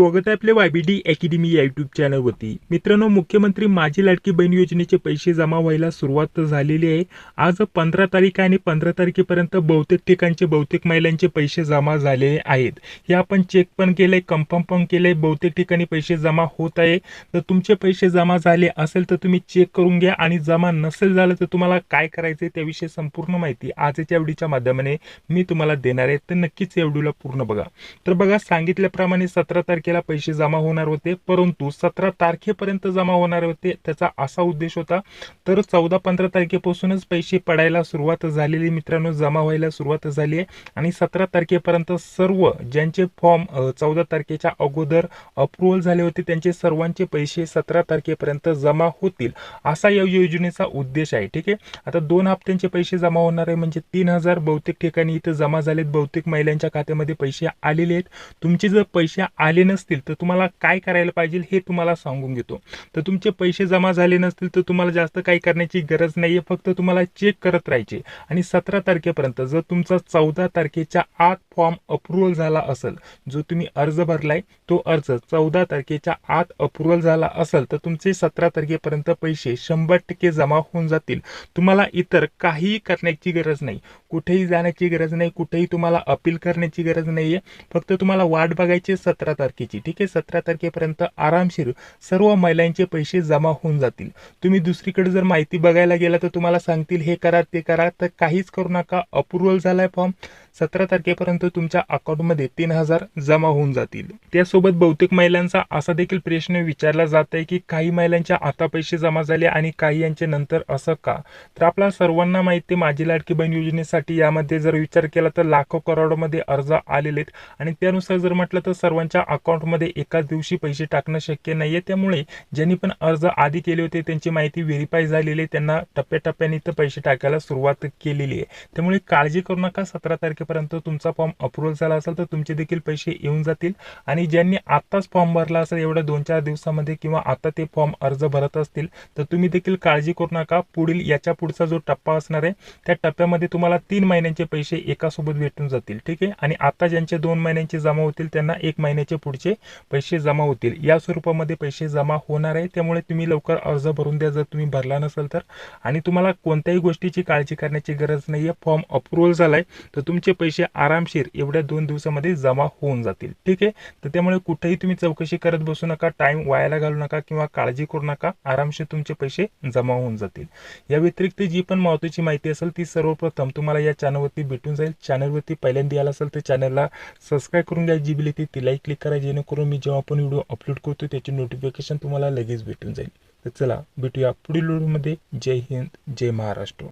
स्वागत आहे आपल्या वायबीडी अकॅडमी या युट्यूब चॅनलवरती मित्रांनो मुख्यमंत्री माझी लाडकी बहीण योजनेचे पैसे जमा व्हायला सुरुवात झालेली आहे. आज पंधरा तारीख आणि पंधरा तारखेपर्यंत बहुतेक ठिकाणचे बहुतेक महिलांचे पैसे जमा झालेले आहेत. हे आपण चेक पण केलंय कन्फर्म पण केलंय बहुतेक ठिकाणी पैसे जमा होत आहे. तर तुमचे पैसे जमा झाले असेल तर तुम्ही चेक करून घ्या आणि जमा नसेल झालं तर तुम्हाला काय करायचं आहे त्याविषयी संपूर्ण माहिती आजच्या व्हिडिओच्या माध्यमाने मी तुम्हाला देणार आहे. तर नक्कीच या व्हिडिओला पूर्ण बघा. तर बघा सांगितल्याप्रमाणे सतरा तारखे तारखेला पैसे जमा होणार होते परंतु सतरा तारखेपर्यंत जमा होणार होते त्याचा असा उद्देश होता. तर चौदा पंधरा तारखेपासूनच पैसे पडायला सुरुवात झालेली मित्रांनो जमा व्हायला सुरुवात झाली आहे. आणि सतरा तारखेपर्यंत सर्व ज्यांचे फॉर्म चौदा तारखेच्या अगोदर अप्रुव्हल झाले होते त्यांचे सर्वांचे पैसे सतरा तारखेपर्यंत जमा होतील असा या योजनेचा उद्देश आहे. ठीक आहे? आता दोन हप्त्यांचे पैसे जमा होणार आहे म्हणजे तीन हजार बहुतेक ठिकाणी इथं जमा झालेत. बहुतेक महिलांच्या खात्यामध्ये पैसे आलेले आहेत. तुमचे जर पैसे आले नसतील तर तुम्हाला काय करायला पाहिजे हे तुम्हाला सांगून घेतो. तर तुमचे पैसे जमा झाले नसतील तर तुम्हाला जास्त काही करण्याची गरज नाहीये फक्त तुम्हाला चेक करत राहायचे. आणि सतरा तारखेपर्यंत जर तुमचा चौदा तारखेच्या आत फॉर्म अप्रुव्हल झाला असेल जो तुम्ही अर्ज भरलाय तो अर्ज चौदा तारखेच्या आत अप्रुव्हल झाला असेल तर तुमचे सतरा तारखेपर्यंत पैसे शंभर टक्के जमा होऊन जातील. तुम्हाला इतर काहीही करण्याची गरज नाही. कुठेही जाण्याची गरज नाही कुठेही तुम्हाला अपील करण्याची गरज नाहीये. फक्त तुम्हाला वाट बघायची सतरा तारखे तारखेची ठीक आहे सतरा तारखेपर्यंत आरामशीर सर्व महिलांचे पैसे जमा होऊन जातील. तुम्ही दुसरीकडे जर माहिती बघायला गेला तर तुम्हाला सांगतील हे करा ते करा. तर काहीच करू नका. अप्रुव्हल झालाय फॉर्म. सतरा तारखेपर्यंत तुमच्या अकाउंटमध्ये तीन हजार जमा होऊन जातील. त्यासोबत बहुतेक महिलांचा असा देखील प्रश्न विचारला जात आहे की काही महिलांच्या आता पैसे जमा झाले आणि काही यांचे नंतर असं का? तर आपल्या सर्वांना माहिती माझी लाडकी बहीण योजनेसाठी यामध्ये जर विचार केला तर लाखो करोडमध्ये अर्ज आलेले आहेत. आणि त्यानुसार जर म्हटलं तर सर्वांच्या अकाउंट अकाउंटमध्ये एकाच दिवशी पैसे टाकणं शक्य नाही आहे त्यामुळे ज्यांनी पण अर्ज आधी केले होते त्यांची माहिती व्हेरीफाय झालेली आहे. त्यांना टप्प्याटप्प्याने इथं पैसे टाकायला सुरुवात केलेली आहे. त्यामुळे काळजी करू नका. सतरा तारखेपर्यंत तुमचा फॉर्म अप्रुव्हल झाला असेल तर तुमचे देखील पैसे येऊन जातील. आणि ज्यांनी आत्ताच फॉर्म भरला असेल एवढ्या दोन चार दिवसामध्ये किंवा आता ते फॉर्म अर्ज भरत असतील तर तुम्ही देखील काळजी करू नका. पुढील याच्या पुढचा जो टप्पा असणार आहे त्या टप्प्यामध्ये तुम्हाला तीन महिन्यांचे पैसे एकासोबत भेटून जातील. ठीक आहे? आणि आता ज्यांचे दोन महिन्यांचे जमा होतील त्यांना एक महिन्याचे पुढचे पैसे जमा होतील. या स्वरूपामध्ये पैसे जमा होणार आहे. त्यामुळे तुम्ही लवकर अर्ज भरून द्या. जर तुम्ही भरला नसेल तर. आणि तुम्हाला कोणत्याही गोष्टीची काळजी करण्याची गरज नाही आहे फॉर्म अप्रुव्हल आहे तर तुमचे पैसे आरामशीर एवढ्या दोन दिवसामध्ये जमा होऊन जातील. ठीक आहे? तर त्यामुळे कुठेही तुम्ही चौकशी करत बसू नका. टाइम वायाला घालू नका किंवा काळजी करू नका. आरामशीर तुमचे पैसे जमा होऊन जातील. या व्यतिरिक्त जी पण महत्वाची माहिती असेल ती सर्वप्रथम तुम्हाला या चॅनलवरती भेटून जाईल. चॅनलवरती पहिल्यांदा आला असेल तर चॅनलला सबस्क्राईब करून घ्या. जी बिल तिलाही क्लिक करायची जेणेकरून मी जेव्हा आपण व्हिडिओ अपलोड करतो त्याची नोटिफिकेशन तुम्हाला लगेच भेटून जाईल. तर चला भेटूया पुढील व्हिडिओमध्ये. जय हिंद जय महाराष्ट्र.